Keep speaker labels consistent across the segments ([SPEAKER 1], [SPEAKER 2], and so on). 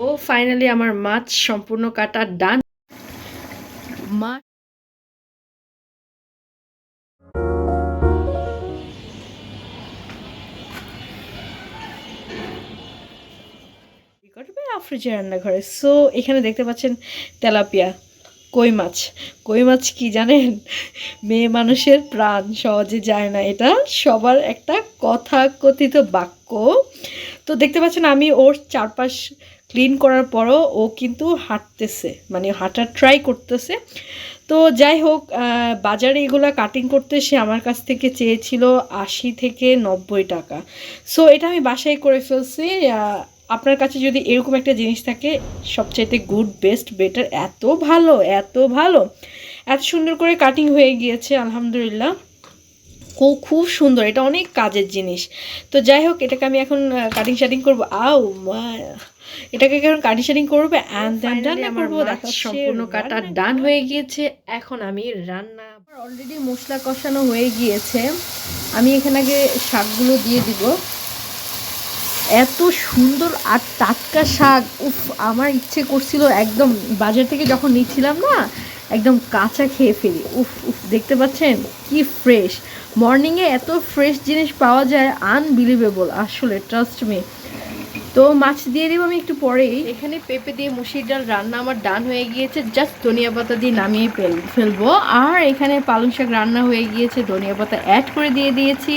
[SPEAKER 1] ও finally আমার মাছ সম্পূর্ণ কাটা ডান মাছ করবে আফ্রিজা রান্নাঘরে সো এখানে দেখতে পাচ্ছেন তেলাপিয়া কই মাছ? কই মাছ কি জানেন? মেয়ে মানুষের প্রাণ সহজে যায় না এটা। সবার একটা কথা কথিত বাক্য। তো দেখতে পাচ্ছেন আমি ওর চারপাশ ক্লিন করার পরও ও কিন্তু হাঁটতেছে মানে হাঁটার ট্রাই করতেছে। তো যাই হোক বাজারে এগুলা কাটিং করতে সে আমার কাছ থেকে চেয়েছিল আশি থেকে নব্বই টাকা। সো এটা আমি বাসায় করে ফেলছি। আপনার কাছে যদি এরকম একটা জিনিস থাকে, সবচাইতে গুড বেস্ট বেটার এত ভালো এত ভালো। এত সুন্দর করে কাটিং হয়ে গিয়েছে, আলহামদুলিল্লাহ। খুব খুব সুন্দর এটা অনেক কাজের জিনিস। তো যাই হোক এটাকে আমি এখন কাটিং শাটিং করব। আও এটাকে এখন কাটিং শাটিং করব অ্যান্ড দেন রান্না করব। সম্পূর্ণ কাটা ডান হয়ে গিয়েছে। এখন আমি রান্না অলরেডি মশলা কষানো হয়ে গিয়েছে। আমি এখানে আগে শাকগুলো দিয়ে দিব। এত সুন্দর আর টাটকা শাক উফ আমার ইচ্ছে করছিল একদম বাজার থেকে যখন নিচ্ছিলাম না একদম কাঁচা খেয়ে ফেলি। উফ উফ, দেখতে পাচ্ছেন? কি ফ্রেশ মর্নিংয়ে এত ফ্রেশ জিনিস পাওয়া যায় আনবিলিভেবল আসলে ট্রাস্ট মি তো মাছ দিয়ে দেবো আমি একটু পরেই। এখানে পেঁপে দিয়ে মুসির ডাল রান্না আমার ডান হয়ে গিয়েছে। জাস্ট ধনিয়া পাতা দিয়ে নামিয়ে ফেল, ফেলব। আর এখানে পালং শাক রান্না হয়ে গিয়েছে। ধনিয়া পাতা অ্যাড করে দিয়ে দিয়েছি।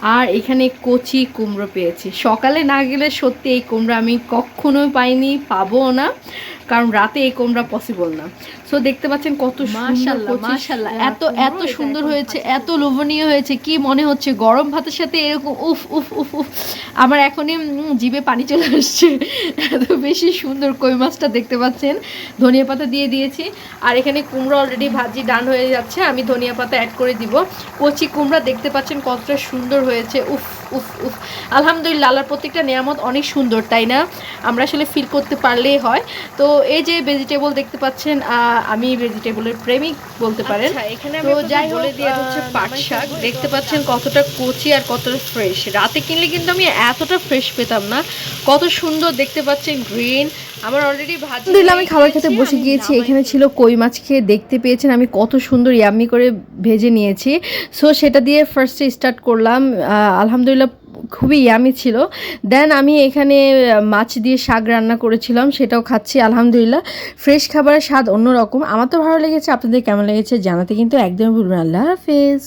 [SPEAKER 1] আর এখানে কচি কুমড়ো পেয়েছি। সকালে না গেলে সত্যি এই কুমড়ো আমি কখনো পাইনি পাবো না কারণ রাতে এই কুমড়া পসিবল না। সো দেখতে পাচ্ছেন কত মাশাল্লাহ মাশাল্লাহ এত এত সুন্দর হয়েছে এত লোভনীয় হয়েছে কি মনে হচ্ছে? গরম ভাতের সাথে এরকম উফ উফ উফ উফ। আমার এখনই জিভে পানি চলে আসছে। এত বেশি সুন্দর কই মাছটা দেখতে পাচ্ছেন। ধনিয়া পাতা দিয়ে দিয়েছি। আর এখানে কুমড়ো অলরেডি ভাজি ডান হয়ে যাচ্ছে। আমি ধনিয়া পাতা অ্যাড করে দিব। কচি কুমড়া দেখতে পাচ্ছেন কতটা সুন্দর হয়েছে উফ। উফ উফ। আলহামদুলিল্লাহ আল্লাহর প্রত্যেকটা নিয়ামত অনেক সুন্দর তাই না? আমরা আসলে ফিল করতে পারলেই হয়। তো এই যে ভেজিটেবল দেখতে পাচ্ছেন আমি ভেজিটেবলের প্রেমিক বলতে পারেন। তো যাই বলে দিয়ে হচ্ছে পাট শাক। দেখতে পাচ্ছেন কতটা কচি আর কতটা ফ্রেশ রাতে কিনলে কিন্তু আমি এতটা ফ্রেশ পেতাম না। কত সুন্দর দেখতে পাচ্ছেন গ্রিন আমার অলরেডি ভাজি
[SPEAKER 2] আমি খাবার খেতে বসে গিয়েছি। এখানে ছিল কই মাছ খেয়ে দেখতে পেয়েছেন আমি কত সুন্দর ইয়াম্মি করে ভেজে নিয়েছি। সো সেটা দিয়ে ফার্স্টে স্টার্ট করলাম। আলহামদুলিল্লাহ খুবই ইয়ামি ছিল। দেন আমি এখানে মাছ দিয়ে শাক রান্না করেছিলাম, সেটাও খাচ্ছি, আলহামদুলিল্লাহ। ফ্রেশ খাবারের স্বাদ অন্যরকম। আমার তো ভালো লেগেছে, আপনাদের কেমন লেগেছে জানাতে কিন্তু একদমই ভুলবেন আল্লাহ হাফেজ।